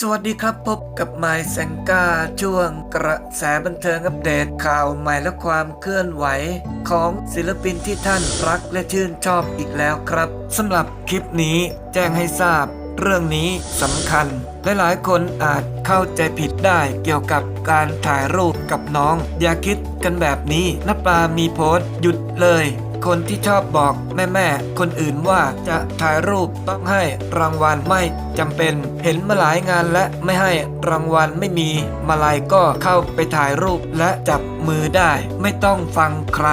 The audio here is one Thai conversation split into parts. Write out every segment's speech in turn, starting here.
สวัสดีครับพบกับไมค์แซงกาช่วงกระแสบันเทิงอัปเดตข่าวใหม่และความเคลื่อนไหว ของศิลปินที่ท่านรักและชื่นชอบอีกแล้วครับสำหรับคลิปนี้แจ้งให้ทราบ เรื่องนี้สำคัญและหลายคนอาจเข้าใจผิดได้เกี่ยวกับการถ่ายรูปกับน้อง อย่าคิดกันแบบนี้น้าปลามีโพสต์หยุดเลย คนที่ชอบบอกแม่แม่ๆคนอื่นว่าจะถ่ายรูปต้องให้รางวัลไม่จำเป็น เห็นมาหลายงานและไม่ให้รางวัลไม่มีมาลายก็เข้าไปถ่ายรูปและจับ มือได้ไม่ต้องฟังใคร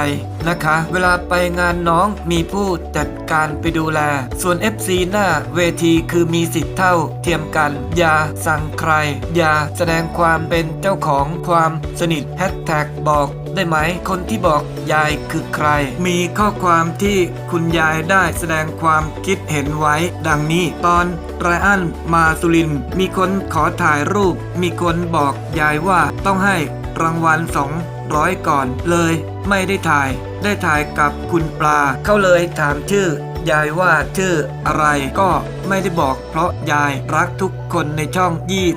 นะคะ เวลาไปงานน้องมีผู้จัดการไปดูแล ส่วน FC หน้าเวทีคือมีสิทธิ์เท่าเทียมกัน อย่าสั่งใคร อย่าแสดงความเป็นเจ้าของความสนิทแฮชแท็กบอกได้ไหม คนที่บอกยายคือใคร มีข้อความที่คุณยายได้แสดงความคิดเห็นไว้ ดังนี้ตอนไรอันมาสุริน มีคนขอถ่ายรูป มีคนบอกยายว่าต้องให้รางวัลสอง ร้อยก่อนเลย ไม่ได้ถ่าย ได้ถ่ายกับคุณปลา เขาเลยถามชื่อ ยายว่าชื่ออะไรก็ไม่ได้บอกเพราะยายรักทุกคนในช่อง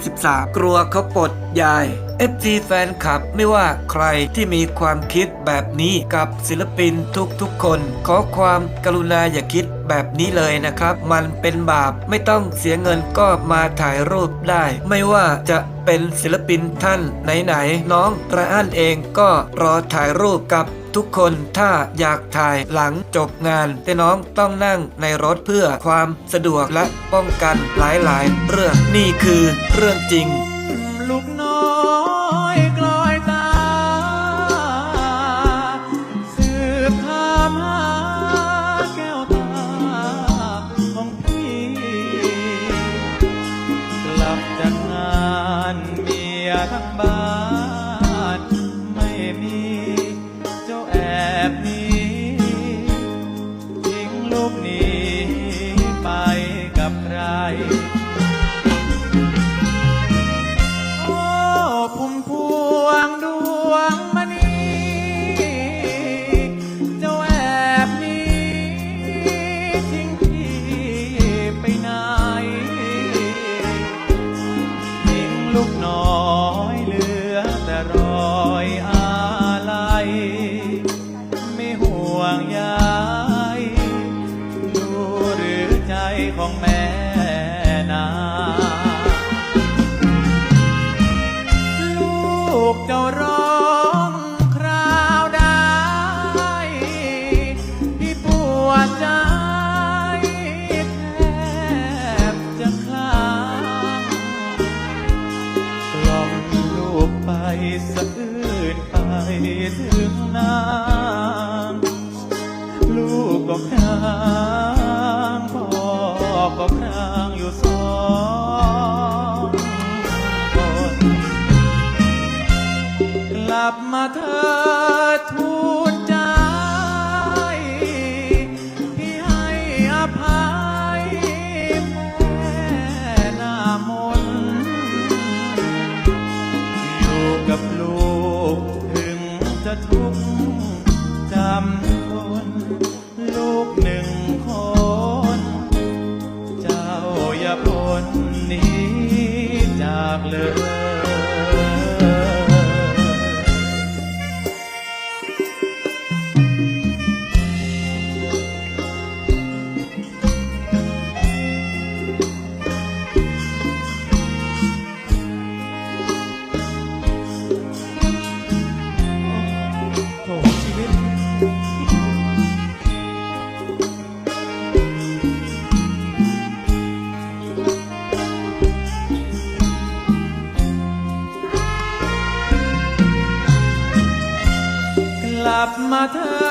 23 กลัวเขาปลดยาย FG แฟนคลับไม่ว่าใครที่มีความคิดแบบนี้กับศิลปินทุกๆคน ขอความกรุณาอย่าคิดแบบนี้เลยนะครับ มันเป็นบาปไม่ต้องเสียเงินก็มาถ่ายรูปได้ ไม่ว่าจะเป็นศิลปินท่านไหนๆน้องไรอันเองก็รอถ่ายรูปกับ ทุกคนถ้าอยากถ่ายหลังจบงานแต่น้องต้องนั่งในรถเพื่อความสะดวกและป้องกันหลายๆ เรื่องนี่คือเรื่องจริง ลูกน้อยกลอยตา สืบถามหาแก้วตาของพี่ กลับจากงานเมียทั้งบ้าน ลูกไปสะอื้นไปถึงนางลูกก็ครางพ่อก็ครางอยู่สองคนกลับมาเธอทุก ลับมาเธอ